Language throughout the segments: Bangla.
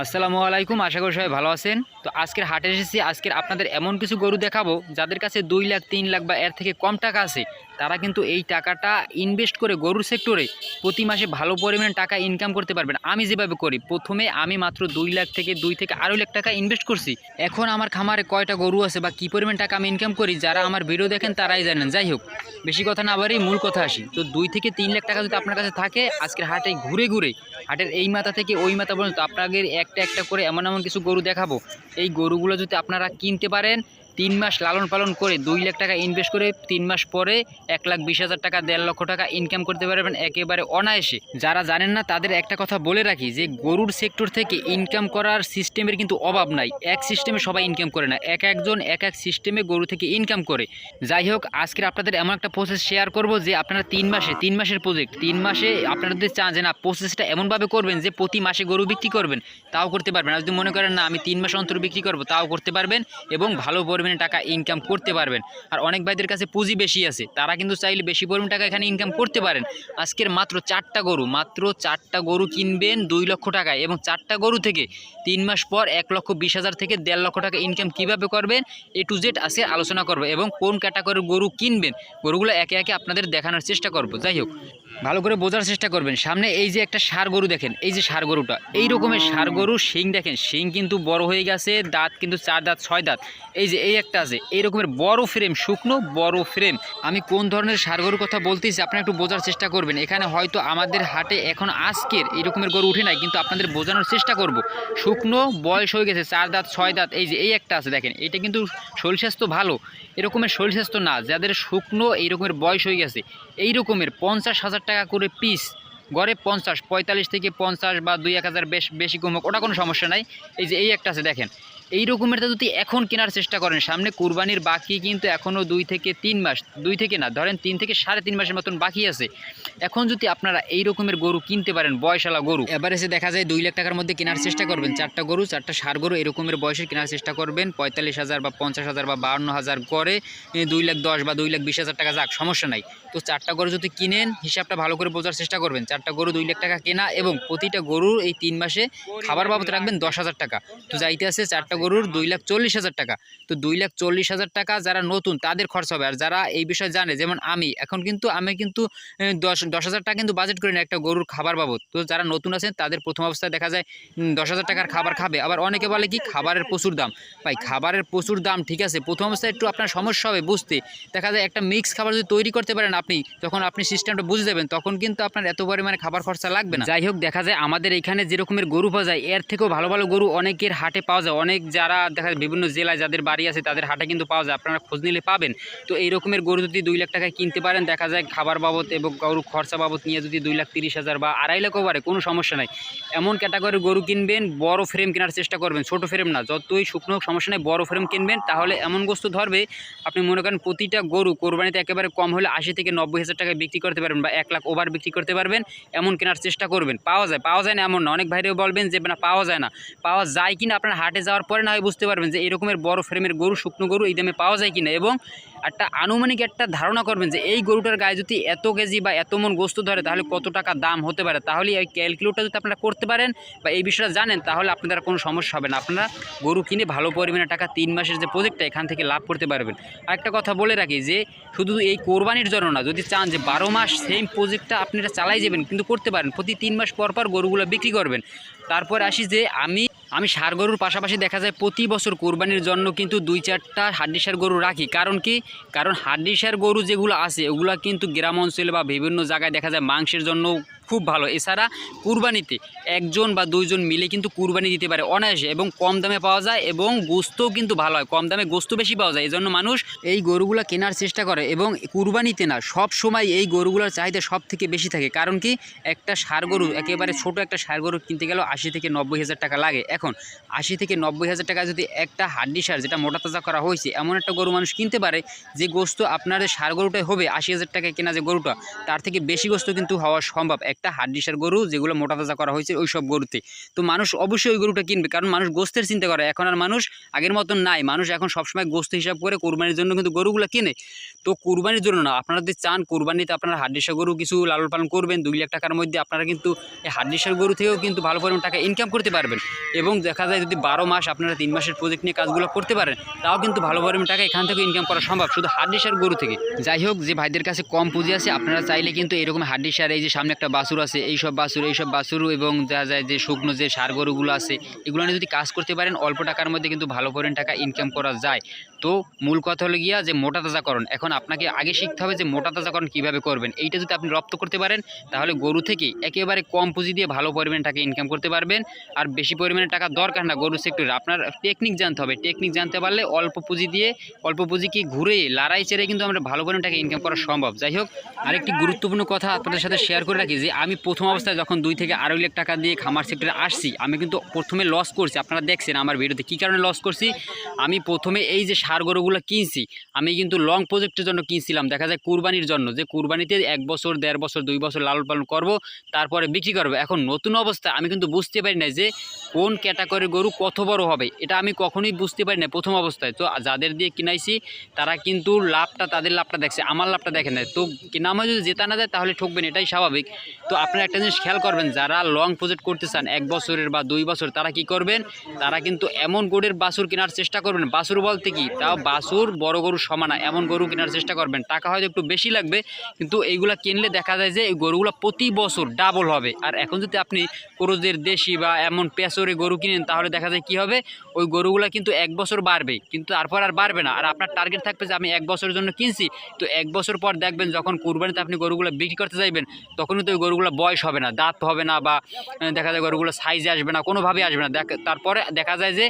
আসসালামু আলাইকুম, আশা করি সবাই ভালো আছেন। তো আজকের হাটে এসেছি, আজকের আপনাদের এমন কিছু গরু দেখাবো, যাদের কাছে দুই লাখ, তিন লাখ বা এর থেকে কম টাকা আছে, তারা কিন্তু এই টাকাটা ইনভেস্ট করে গরুর সেক্টরে প্রতি মাসে ভালো পরিমাণে টাকা ইনকাম করতে পারবেন। আমি যেভাবে করি, প্রথমে আমি মাত্র দুই লাখ থেকে দুই থেকে আড়াই লাখ টাকা ইনভেস্ট করছি। এখন আমার খামারে কয়টা গরু আছে বা কী পরিমাণ টাকা আমি ইনকাম করি, যারা আমার ভিডিও দেখেন তারাই জানেন। যাই হোক, বেশি কথা না বাড়ি মূল কথা আসি। তো দুই থেকে তিন লাখ টাকা যদি আপনার কাছে থাকে, আজকের হাটে ঘুরে ঘুরে হাটের এই মাথা থেকে ওই মাথা পর্যন্ত আপনাদের একটা একটা করে এমন এমন কিছু গরু দেখাবো। এই গরুগুলো যদি আপনারা কিনতে পারেন তিন মাস লালন পালন করে দুই লাখ টাকা ইনভেস্ট করে তিন মাস পরে এক লাখ বিশ হাজার টাকা, দেড় লক্ষ টাকা ইনকাম করতে পারবেন একেবারে অনায়াসে। যারা জানেন না, তাদের একটা কথা বলে রাখি যে, গরুর সেক্টর থেকে ইনকাম করার সিস্টেমের কিন্তু অভাব নাই। এক সিস্টেমে সবাই ইনকাম করে না। এক একজন, এক এক সিস্টেমে গরু থেকে ইনকাম করে। যাই হোক, আজকের আপনাদের এমন একটা প্রসেস শেয়ার করব যে, আপনারা তিন মাসে, তিন মাসের প্রজেক্ট তিন মাসে আপনারা যদি চান যে, না প্রসেসটা এমনভাবে করবেন যে, প্রতি মাসে গরু বিক্রি করবেন, তাও করতে পারবেন। আর যদি মনে করেন, না, আমি তিন মাস অন্তর বিক্রি করব, তাও করতে পারবেন এবং ভালো পরিমাণে টাকা ইনকাম করতে পারবেন। আর অনেক ভাইদের কাছে পুঁজি বেশি আছে, তারা কিন্তু চাইলে বেশি পরিমাণ টাকা এখানে ইনকাম করতে পারেন। আজকের মাত্র চারটা গরু, মাত্র চারটা গরু কিনবেন দুই লক্ষ টাকায় এবং চারটা গরু থেকে তিন মাস পর এক লক্ষ বিশ হাজার থেকে দেড় লক্ষ টাকা ইনকাম কীভাবে করবেন, এ টু জেড আজকে আলোচনা করব এবং কোন ক্যাটাগরির গরু কিনবেন, গরুগুলো একে একে আপনাদের দেখানোর চেষ্টা করব। যাই হোক ভালো করে বোঝার চেষ্টা করবেন। সামনে এই যে একটা সার গরু দেখেন, এই যে সার গরুটা, এই রকমের সার গরু শিং দেখেন, শিং কিন্তু বড় হয়ে গেছে, দাঁত কিন্তু চার দাঁত, ছয় দাঁত, এই যে এই একটা আছে, এই রকমের বড় ফ্রেম শুকনো বড় ফ্রেম আমি কোন ধরনের সার গরুর কথা বলতেছি, আপনারা একটু বোঝার চেষ্টা করবেন। এখানে হয়তো আমাদের হাটে এখন আজকের এই রকমের গরু উঠে নাই, কিন্তু আপনাদের বোঝানোর চেষ্টা করব। শুকনো, বয়স হয়ে গেছে, চার দাঁত, ছয় দাঁত, এই যে এই একটা আছে দেখেন, এটা কিন্তু শরীর স্বাস্থ্য ভালো, এরকমের শরীর স্বাস্থ্য না, যাদের শুকনো এই রকমের বয়স হয়ে গেছে, এই রকমের পঞ্চাশ হাজার টাকা করে পিস গড়ে পঞ্চাশ, পঁয়তাল্লিশ থেকে পঞ্চাশ বা দুই এক হাজার বেশ, বেশি কমুক, ওটা কোনো সমস্যা নাই। এই যে এই একটা আছে, দেখেন। এই রকমেরটা যদি এখন কেনার চেষ্টা করেন, সামনে কুরবানির বাকি কিন্তু এখনও দুই থেকে তিন মাস, দুই থেকে না, ধরেন তিন থেকে সাড়ে তিন মাসের মতন বাকি আছে। এখন যদি আপনারা এই রকমের গরু কিনতে পারেন বয়সালা গরু, এবার এসে দেখা যায় দুই লাখ টাকার মধ্যে কেনার চেষ্টা করবেন। চারটা গরু, চারটা সার গরু, এরকমের বয়সে কেনার চেষ্টা করবেন। পঁয়তাল্লিশ হাজার বা পঞ্চাশ হাজার বা বাউন্ন হাজার করে দুই লাখ দশ বা দুই লাখ বিশ হাজার টাকা যাক, সমস্যা নাই। তো চারটা গরু যদি কিনেন, হিসাবটা ভালো করে বোঝার চেষ্টা করবেন। চারটা গরু দুই লাখ টাকা কেনা এবং প্রতিটা গরুর এই তিন মাসে খাবার বাবদ রাখবেন দশ হাজার টাকা। তো যাইতে আছে, চারটা গরুর দুই লাখ চল্লিশ হাজার টাকা। তো দুই লাখ চল্লিশ হাজার টাকা যারা নতুন তাদের খরচ হবে। আর যারা এই বিষয়ে জানে যেমন আমি এখন কিন্তু আমি কিন্তু দশ দশ হাজার টাকা কিন্তু বাজেট করি না একটা গরুর খাবার বাবদ। তো যারা নতুন আছেন তাদের প্রথম অবস্থায় দেখা যায় দশ হাজার টাকার খাবার খাবে। আবার অনেকে বলে কি খাবারের প্রচুর দাম। ভাই খাবারের প্রচুর দাম ঠিক আছে? প্রথম অবস্থায় একটু আপনার সমস্যা হবে বুঝতে। দেখা যায় একটা মিক্স খাবার যদি তৈরি করতে পারেন আপনি যখন আপনি সিস্টেমটা বুঝে যাবেন তখন কিন্তু আপনার এত পরিমাণে খাবার খরচা লাগবে না। যাই হোক দেখা যায় আমাদের এখানে যেরকমের গরু পাওয়া যায় এর থেকেও ভালো ভালো গরু অনেকের হাটে পাওয়া যায় অনেক যারা দেখা বিভিন্ন জেলায় যাদের বাড়ি আছে, তাদের হাটে কিন্তু পাওয়া যায়, আপনারা খোঁজ নিলে পাবেন। তো এই রকমের গরু যদি দুই লাখ টাকায় কিনতে পারেন, দেখা যায় খাবার বাবদ এবং গরু খরচা বাবদ নিয়ে যদি দুই লাখ তিরিশ হাজার বা আড়াই লাখও পারে কোনো সমস্যা নাই। এমন ক্যাটাগরির গরু কিনবেন, বড় ফ্রেম কেনার চেষ্টা করবেন, ছোট ফ্রেম না, যতই শুকনো সমস্যা নেই, বড় ফ্রেম কিনবেন, তাহলে এমন গোস্ত ধরবে, আপনি মনে করেন প্রতিটা গরু কোরবানিতে একেবারে কম হলে আশি থেকে নব্বই হাজার টাকায় বিক্রি করতে পারবেন বা এক লাখ ওভার বিক্রি করতে পারবেন, এমন কেনার চেষ্টা করবেন। পাওয়া যায় পাওয়া যায় না এমন না। অনেক ভাইরেও বলবেন যে, না, পাওয়া যায় না। পাওয়া যায় কিনা, আপনার হাটে যাওয়ার পরে না হয় বুঝতে পারবেন যে এরকমের বড় ফ্রেমের গরু, শুকনো গরু এই দামে পাওয়া যায় কিনা। এবং একটা আনুমানিক একটা ধারণা করবেন যে এই গরুটার গায়ে যদি এত কেজি বা এত মন গোস্ত ধরে, তাহলে কত টাকা দাম হতে পারে? তাহলে এই ক্যালকুলেটটা যদি আপনারা করতে পারেন বা এই বিষয়টা জানেন, তাহলে আপনাদের কোনো সমস্যা হবে না। আপনারা গরু কিনে ভালো পরিমাণে টাকা তিন মাসের যে প্রজেক্টটা এখান থেকে লাভ করতে পারবেন। আর একটা কথা বলে রাখি যে, শুধু এই কোরবানির জন্য না, যদি চান যে বারো মাস সেম প্রজেক্টটা আপনারা চালাই যাবেন, কিন্তু করতে পারেন। প্রতি তিন মাস পর পর গরুগুলো বিক্রি করবেন। তারপর আসি যে, আমি আমি সার গরুর পাশাপাশি দেখা যায় প্রতি বছর কোরবানির জন্য কিন্তু দুই চারটা হাড্ডিসার গরু রাখি। কারণ কি? কারণ হাড্ডিসার গরু যেগুলো আছে, ওগুলা কিন্তু গ্রাম অঞ্চলে বা বিভিন্ন জায়গায় দেখা যায় মাংসের জন্য খুব ভালো। এছাড়া কুরবানিতে একজন বা দুইজন মিলে কিন্তু কুরবানি দিতে পারে অনায়াসে এবং কম দামে পাওয়া যায় এবং গোস্তও কিন্তু ভালো হয়। কম দামে গোস্ত বেশি পাওয়া যায়। এই জন্য মানুষ এই গরুগুলো কেনার চেষ্টা করে এবং কুরবানিতে না সব সময় এই গরুগুলোর চাহিদা সব থেকে বেশি থাকে। কারণ কি? একটা সার গরু, একেবারে ছোট একটা সার গরু কিনতে গেলেও আশি থেকে নব্বই হাজার টাকা লাগে। এখন আশি থেকে নব্বই হাজার টাকা যদি একটা হাড্ডি সার যেটা মোটা তাজা করা হয়েছে, এমন একটা গরু মানুষ কিনতে পারে যে গোস্ত আপনার সার গরুটাই হবে আশি হাজার টাকায় কেনা যে গরুটা, তার থেকে বেশি গোস্ত কিন্তু হওয়া সম্ভব। এক প্রত্যেকটা হাড্ডিসার গরু যেগুলো মোটা তাজা করা হয়েছে ওই সব গরুতে। তো মানুষ অবশ্যই ওই গরুটা কিনবে, কারণ মানুষ গোস্তের চিন্তা করে। এখন আর মানুষ আগের মতন নাই। মানুষ এখন সবসময় গোস্ত হিসাব করে কোরবানির জন্য কিন্তু গরুগুলো কিনে। তো কোরবানির জন্য না, আপনারা যদি চান কোরবানিতে আপনারা হাড্ডিসার গরু কিছু লালন পালন করবেন, দুই লাখ টাকার মধ্যে আপনারা কিন্তু এই হাড্ডিসার গরু থেকেও কিন্তু ভালো পরিমাণ টাকা ইনকাম করতে পারবেন। এবং দেখা যায় যদি বারো মাস আপনারা তিন মাসের প্রজেক্ট নিয়ে কাজগুলো করতে পারেন, তাও কিন্তু ভালো পরিমাণ টাকা এখান থেকে ইনকাম করা সম্ভব। শুধু হাড্ডিসার গরু থেকে। যাই হোক, যে ভাইদের কাছে কম পুঁজি আছে, আপনারা চাইলে কিন্তু এরকম হাড্ডিসার এই যে সামনে একটা বাছুর আছে এই সব বাছুর এই সব বাছুর এবং দেখা যায় যে শুকনো যে সার গরুগুলো আছে, এগুলো যদি কাজ করতে পারেন, অল্প টাকার মধ্যে কিন্তু ভালো পরিমাণ টাকা ইনকাম করা যায়। তো মূল কথা হলো গিয়া যে মোটা তাজাকরণ। এখন আপনাকে আগে শিখতে হবে যে মোটা তাজাকরণ কীভাবে করবেন। এইটা যদি আপনি রপ্ত করতে পারেন, তাহলে গরু থেকে একেবারে কম পুঁজি দিয়ে ভালো পরিমাণে টাকা ইনকাম করতে পারবেন। আর বেশি পরিমাণে টাকা দরকার না, গরু সেক্টরে আপনার টেকনিক জানতে হবে। টেকনিক জানতে পারলে অল্প পুঁজি দিয়ে, অল্প পুঁজিকে ঘুরে, লড়াই চেড়ে কিন্তু আমরা ভালো পরিমাণে টাকা ইনকাম করা সম্ভব। যাই হোক, আরেকটি গুরুত্বপূর্ণ কথা আপনাদের সাথে শেয়ার করে রাখি যে আমি প্রথম অবস্থায় যখন দুই থেকে আড়াই লাখ টাকা দিয়ে খামার সেক্টরে আসছি, আমি কিন্তু প্রথমে লস করছি। আপনারা দেখছেন আমার ভিডিওতে কী কারণে লস করছি? আমি প্রথমে এই যে সার গরুগুলো কিনছি, আমি কিন্তু লং প্রজেক্টের জন্য কিনছিলাম। দেখা যায় কুরবানির জন্য, যে কুরবানিতে এক বছর, দেড় বছর, দুই বছর লালন পালন করব, তারপরে বিক্রি করব। এখন নতুন অবস্থায় আমি কিন্তু বুঝতে পারি না যে কোন ক্যাটাগরির গরু কত বড় হবে। এটা আমি কখনোই বুঝতে পারি না প্রথম অবস্থায়। তো যাদের দিয়ে কিনাইছি, তারা কিন্তু লাভটা, তাদের লাভটা দেখছে, আমার লাভটা দেখে নেয় তো কিনামা যদি জেতা না যায়, তাহলে ঠকবেন, এটাই স্বাভাবিক। তো আপনারা একটা জিনিস খেয়াল করবেন, যারা লং প্রজেক্ট করতে চান, এক বছরের বা দুই বছর, তারা কি করবেন? তারা কিন্তু এমন গরুর বাছুর কেনার চেষ্টা করবেন। বাছুর বলতে কি? তাও বাছুর বড় গরু সমানা এমন গরু কেনার চেষ্টা করবেন। টাকা হয়তো একটু বেশি লাগবে, কিন্তু এইগুলা কিনলে দেখা যায় যে, এই গরুগুলো প্রতি বছর ডাবল হবে। আর এখন যদি আপনি ক্রোজের দেশি বা এমন পেঁচরে গরু কিনেন, তাহলে দেখা যায় কি হবে? ওই গরুগুলো কিন্তু এক বছর বাড়বে, কিন্তু তারপর আর বাড়বে না। আর আপনার টার্গেট থাকবে যে, আমি এক বছরের জন্য কিনছি। তো এক বছর পর দেখবেন, যখন কুরবানিতে আপনি গরুগুলো বিক্রি করতে যাইবেন তখন তো ওই গরুগুলো বয়স হবে না, দাঁত হবে না বা দেখা যায় গরুগুলো সাইজে আসবে না, কোনোভাবেই আসবে না। দেখ, তারপরে দেখা যায় যে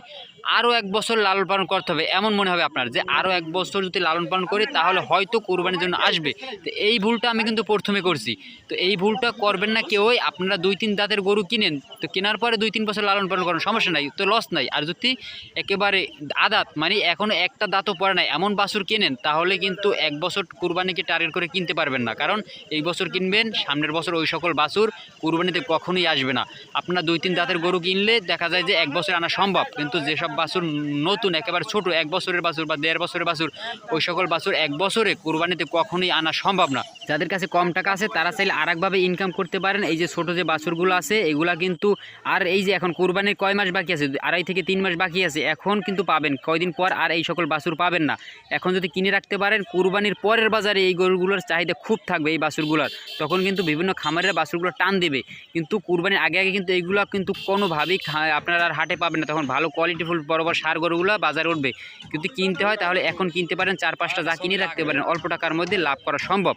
আরও এক বছর লালন পালন করতে হবে। এমন মনে হবে আপনার যে আরও এক বছর যদি লালন পালন করি, তাহলে হয়তো কোরবানির জন্য আসবে। তো এই ভুলটা আমি কিন্তু প্রথমে করছি। তো এই ভুলটা করবেন না কেউই আপনারা দুই তিন দাঁতের গরু কিনেন, তো কেনার পরে দুই তিন বছর লালন পালন করেন, সমস্যা নাই, তো লস নাই। আর যদি একেবারে আদাত মানে এখনও একটা দাঁতও পড়ে নাই, এমন বাছুর কেনেন, তাহলে কিন্তু এক বছর কুরবানিকে টার্গেট করে কিনতে পারবেন না। কারণ এই বছর কিনবেন, সামনের বছর ওই সকল বাছুর কুরবানিতে কখনোই আসবে না। আপনার দুই তিন দাঁতের গরু কিনলে দেখা যায় যে, এক বছর আনা সম্ভব। কিন্তু যেসব বাছুর নতুন, একেবারে ছোট, এক বছরের বাছুর বা দেড় বছরের বাছুর, ওই সকল বাছুর এক বছরে কোরবানিতে কখনোই আনা সম্ভব না। যাদের কাছে কম টাকা আছে, তারা চাইলে আর একভাবে ইনকাম করতে পারেন। এই যে ছোট যে বাছুরগুলো আছে, এগুলা কিন্তু, আর এই যে এখন কুরবানির কয় মাস বাকি আছে? আড়াই থেকে তিন মাস বাকি আছে। এখন কিন্তু পাবেন, কয়দিন পর আর এই সকল বাছুর পাবেন না। এখন যদি কিনে রাখতে পারেন, কুরবানির পরের বাজারে এই গরুগুলোর চাহিদা খুব থাকবে এই বাছুরগুলোর। তখন কিন্তু বিভিন্ন খামারের বাছুরগুলো টান দেবে। কিন্তু কুরবানির আগে আগে কিন্তু এইগুলো কিন্তু কোনোভাবেই আপনারা আর হাটে পাবেন না। তখন ভালো কোয়ালিটিফুল বড় বড় সার গরুগুলো বাজারে উঠবে। কিন্তু কিনতে হয় তাহলে এখন কিনতে পারেন চার পাঁচটা যা কিনে রাখতে পারেন। অল্প টাকার মধ্যে লাভ করা সম্ভব।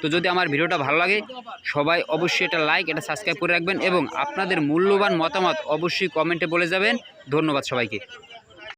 তো যদি আমার ভিডিওটা ভালো লাগে, সবাই অবশ্যই এটা লাইক, এটা সাবস্ক্রাইব করে রাখবেন এবং আপনাদের মূল্যবান মতামত অবশ্যই কমেন্টে বলে যাবেন। ধন্যবাদ সবাইকে।